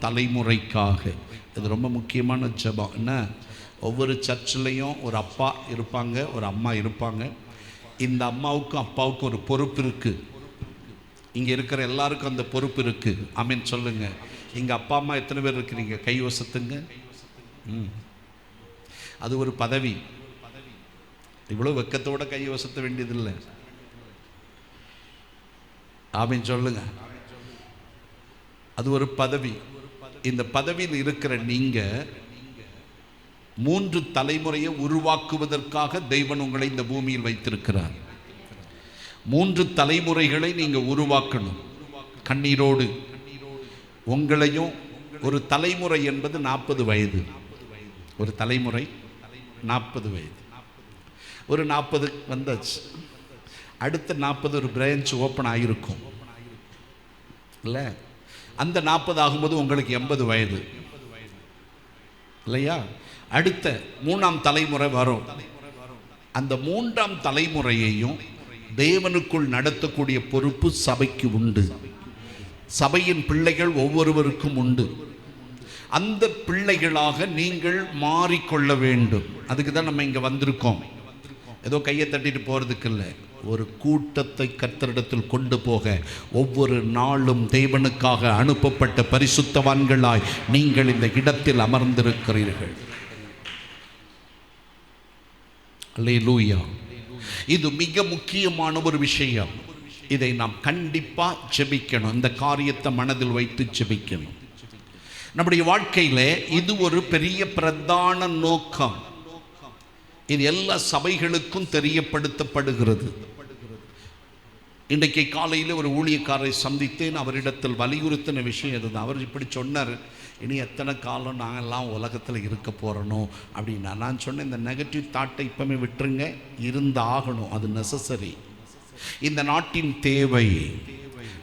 தலைமுறைக்காக. இது ரொம்ப முக்கியமான ஜபம். என்ன? ஒவ்வொரு சர்ச்சிலையும் ஒரு அப்பா இருப்பாங்க ஒரு அம்மா இருப்பாங்க. இந்த அம்மாவுக்கும் அப்பாவுக்கும் ஒரு பொறுப்பு இருக்குது இங்கே இருக்கிற எல்லாருக்கும் அந்த பொறுப்பு இருக்குது அமீன் சொல்லுங்கள் இங்கே அப்பா அம்மா எத்தனை பேர் இருக்கிறீங்க? கை வசத்துங்க. ம். அது ஒரு பதவி. இவ்வளோ வெக்கத்தோட கை வசத்த வேண்டியதில்லை. அப்படின்னு சொல்லுங்க. அது ஒரு பதவி. இந்த பதவியில் இருக்கிற நீங்க மூன்று தலைமுறையை உருவாக்குவதற்காக தெய்வன் உங்களை இந்த பூமியில் வைத்திருக்கிறார். மூன்று தலைமுறைகளை நீங்க உருவாக்கணும். கண்ணீரோடு. உங்களையும் ஒரு தலைமுறை என்பது நாற்பது வயது. ஒரு தலைமுறை நாற்பது வயது. ஒரு நாற்பது வந்தாச்சு. அடுத்த நாற்பது ஒரு பிரான்ச் ஓப்பன் ஆகியிருக்கும் இல்லை? அந்த நாற்பது ஆகும்போது உங்களுக்கு எண்பது வயது. இல்லையா? அடுத்த மூணாம் தலைமுறை வரும். அந்த மூன்றாம் தலைமுறையையும் தேவனுக்குள் நடத்தக்கூடிய பொறுப்பு சபைக்கு உண்டு. சபையின் பிள்ளைகள் ஒவ்வொருவருக்கும் உண்டு. அந்த பிள்ளைகளாக நீங்கள் மாறிக்கொள்ள வேண்டும். அதுக்கு தான் நம்ம இங்கே வந்திருக்கோம். ஏதோ கையை தட்டிட்டு போகிறதுக்கு இல்லை. ஒரு கூட்டத்தை கர்த்தரிடத்தில் கொண்டு போக ஒவ்வொரு நாளும் தேவனுக்காக அனுப்பப்பட்ட பரிசுத்தவான்களாய் நீங்கள் இந்த இடத்தில் அமர்ந்திருக்கிறீர்கள். அல்லேலூயா. இது மிக முக்கியமான ஒரு விஷயம். இதை நாம் கண்டிப்பாக ஜெபிக்கணும். இந்த காரியத்தை மனதில் வைத்து ஜெபிக்கணும். நம்முடைய வாழ்க்கையில் இது ஒரு பெரிய பிரதான நோக்கம். இது எல்லா சபைகளுக்கும் தெரியப்படுத்தப்படுகிறது. இன்றைக்கு காலையில் ஒரு ஊழியக்காரரை சந்தித்தேன். அவரிடத்தில் வலியுறுத்தின விஷயம் இதுதான் அவர் இப்படி சொன்னார் இனி எத்தனை காலம் நாங்கள்லாம் உலகத்தில் இருக்க போகிறணும் அப்படின்னா நான் சொன்னேன் இந்த நெகட்டிவ் தாட்டை இப்போமே விட்டுருங்க. இருந்து ஆகணும் அது நெசசரி இந்த நாட்டின் தேவை.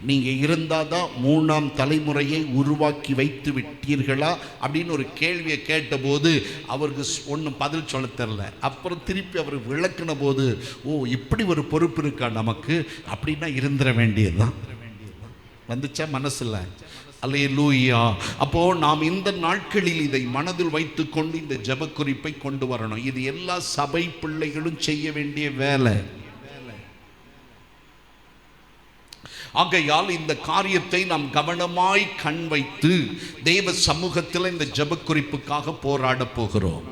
நீங்கள் இருந்தால் தான் மூணாம் தலைமுறையை உருவாக்கி வைத்து விட்டீர்களா அப்படின்னு ஒரு கேள்வியை கேட்டபோது அவருக்கு ஒன்றும் பதில் சொல்ல தெரில. அப்புறம் திருப்பி அவர் விளக்குன போது ஓ இப்படி ஒரு பொறுப்பு இருக்கா நமக்கு? அப்படின்னா இருந்துட வேண்டியதுதான். வந்துச்சா மனசில்? அல்லையே லூயா அப்போ நாம் இந்த நாட்களில் இதை மனதில் வைத்துக்கொண்டு இந்த ஜெப குறிப்பை கொண்டு வரணும். இது எல்லா சபை பிள்ளைகளும் செய்ய வேண்டிய வேலை. ஆகையால் இந்த காரியத்தை நாம் கவனமாய் கண் வைத்து தெய்வ சமூகத்தில் இந்த ஜெப குறிப்புக்காக போராட போகிறோம்.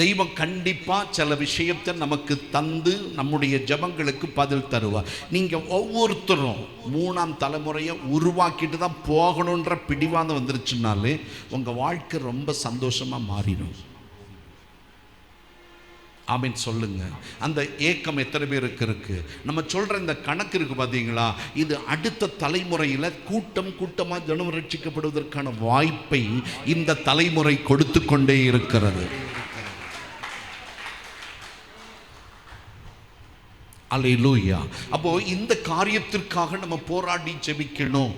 தெய்வம் கண்டிப்பா சில விஷயத்தை நமக்கு தந்து நம்முடைய ஜெபங்களுக்கு பதில் தருவார் நீங்க ஒவ்வொருத்தரும் மூணாம் தலைமுறையை உருவாக்கிட்டு தான் போகணுன்ற பிடிவாதம் வந்துருச்சுனாலே உங்க வாழ்க்கை ரொம்ப சந்தோஷமா மாறிடும். ஆமீன் சொல்லுங்க. அந்த ஏக்கம் எத்தனை பேருக்கு இருக்கு? நம்ம சொல்ற இந்த கணக்கு இருக்கு பார்த்தீங்களா இது அடுத்த தலைமுறையில் கூட்டம் கூட்டமாக ஜனம் ரட்சிக்கப்படுவதற்கான வாய்ப்பை இந்த தலைமுறை கொடுத்து கொண்டே இருக்கிறது. அலையிலூயா. அப்போ இந்த காரியத்திற்காக நம்ம போராடி ஜெபிக்கணும்.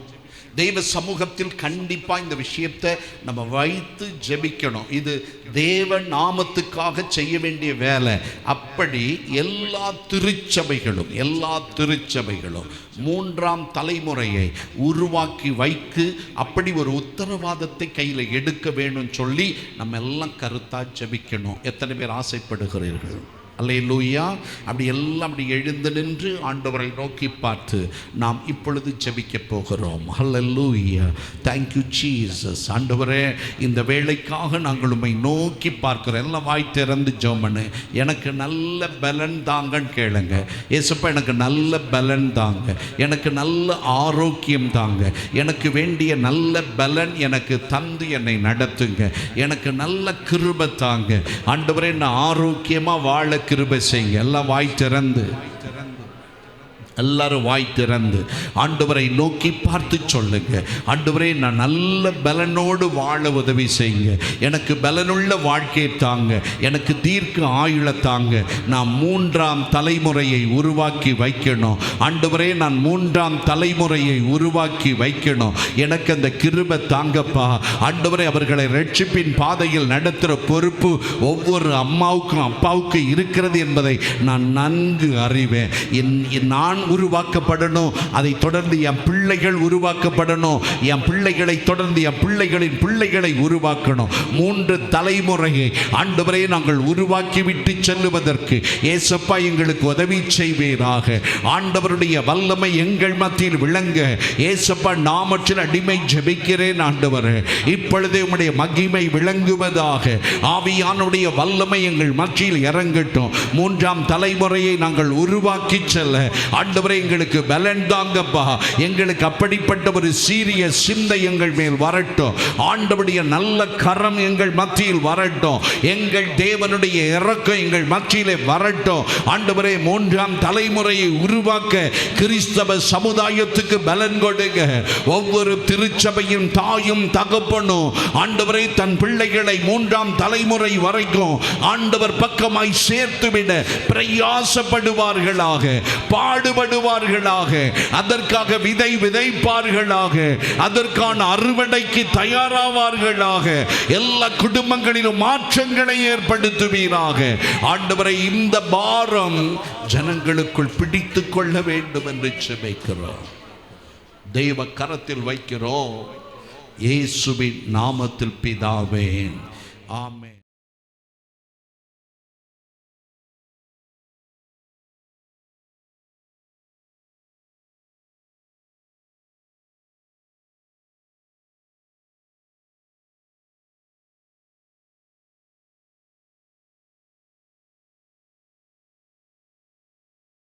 தெய்வ சமூகத்தில் கண்டிப்பாக இந்த விஷயத்தை நம்ம வைத்து ஜெபிக்கணும். இது தேவ நாமத்துக்காக செய்ய வேண்டிய வேலை. அப்படி எல்லா திருச்சபைகளும் எல்லா திருச்சபைகளும் மூன்றாம் தலைமுறையை உருவாக்கி வைத்து அப்படி ஒரு உத்தரவாதத்தை கையில் எடுக்க வேணும்னு சொல்லி நம்ம எல்லாம் கருத்தாக ஜெபிக்கணும். எத்தனை பேர் ஆசைப்படுகிறீர்கள்? அல்லே லூயா அப்படி எல்லாம் அப்படி எழுந்து நின்று ஆண்டவரை நோக்கி பார்த்து நாம் இப்பொழுது ஜெபிக்க போகிறோம். ஹல்லேலூயா தேங்க்யூ ஜீசஸ் ஆண்டவரே இந்த வேலைக்காக நாங்கள் உண்மை நோக்கி பார்க்கிறோம். எல்லாம் வாய் திறந்து ஜோமனு எனக்கு நல்ல பலன் தாங்கன்னு கேளுங்க. ஏசப்பா எனக்கு நல்ல பலன் தாங்க. எனக்கு நல்ல ஆரோக்கியம் தாங்க. எனக்கு வேண்டிய நல்ல பலன் எனக்கு தந்து என்னை நடத்துங்க. எனக்கு நல்ல கிருப தாங்க. ஆண்டவரே நான் ஆரோக்கியமாக வாழ கிருபை செய்யுங்க. எல்லாம் வாய் திறந்து. எல்லாரும் வாய் திறந்து ஆண்டவரை நோக்கி பார்த்து சொல்லுங்க. ஆண்டவரே நான் நல்ல பலனோடு வாழ உதவி செய்யுங்க. எனக்கு பலனுள்ள வாழ்க்கையை தாங்க. எனக்கு தீர்க்க ஆயுள தாங்க. நான் மூன்றாம் தலைமுறையை உருவாக்கி வைக்கணும். ஆண்டவரே நான் மூன்றாம் தலைமுறையை உருவாக்கி வைக்கணும். எனக்கு அந்த கிருபை தாங்கப்பா. ஆண்டவரே அவர்களை ரட்சிப்பின் பாதையில் நடத்துகிற பொறுப்பு ஒவ்வொரு அம்மாவுக்கும் அப்பாவுக்கும் இருக்கிறது என்பதை நான் நன்கு அறிவேன். என் நான் உருவாக்கப்படணும். அதை தொடர்ந்து என் பிள்ளைகள் உருவாக்கப்படணும். என் பிள்ளைகளை தொடர்ந்து என் பிள்ளைகளின் பிள்ளைகளை உருவாக்கணும். மூன்று தலைமுறையை ஆண்டவரை நாங்கள் உருவாக்கிவிட்டு செல்லுவதற்கு ஏசப்பா எங்களுக்கு உதவி செய்வீராக. ஆண்டவருடைய வல்லமை எங்கள் மத்தியில் விளங்க. ஏசப்பா நாமற்றில் அடிமை ஜெபிக்கிறேன் ஆண்டவர். இப்பொழுதே உம்முடைய மகிமை விளங்குவதாக. ஆவியானுடைய வல்லமை எங்கள் மத்தியில் இறங்கட்டும். மூன்றாம் தலைமுறையை நாங்கள் உருவாக்கி செல்ல. ஆண்டவரே எங்களுக்கு பலன் தாங்கப்பா. எங்களுக்கு அப்படிப்பட்ட ஒரு சீரிய சிந்தை எங்கள் மேல் வரட்டும். ஆண்டவருடைய நல்ல கரம் எங்கள் மத்தியில் வரட்டும். எங்கள் தேவனுடைய இறக்கம் எங்கள் மத்தியிலே வரட்டும். ஆண்டவரே மூன்றாம் தலைமுறையை உருவாக்க கிறிஸ்தவ சமுதாயத்துக்கு பலன் கொடுங்க. ஒவ்வொரு திருச்சபையும் தாயும் தகப்பனும் ஆண்டவரை தன் பிள்ளைகளை மூன்றாம் தலைமுறை வரைக்கும் ஆண்டவர் பக்கமாய் சேர்த்துவிட பிரயாசப்படுவார்களாக. பாடுபடுவார்களாக அதற்காக விதை விதைப்பார்களாக. அதற்கான அறுவடைக்கு தயாராவார்களாக. எல்லா குடும்பங்களிலும் மாற்றங்களை ஏற்படுத்துவீராக. ஆண்டவரை இந்த பாரம் ஜனங்களுக்குள் பிடித்து கொள்ள வேண்டும் என்று செபிக்கிறோம் தெய்வ கரத்தில் வைக்கிறோம். இயேசுவின் நாமத்தில் பிதாவேன் ஆமே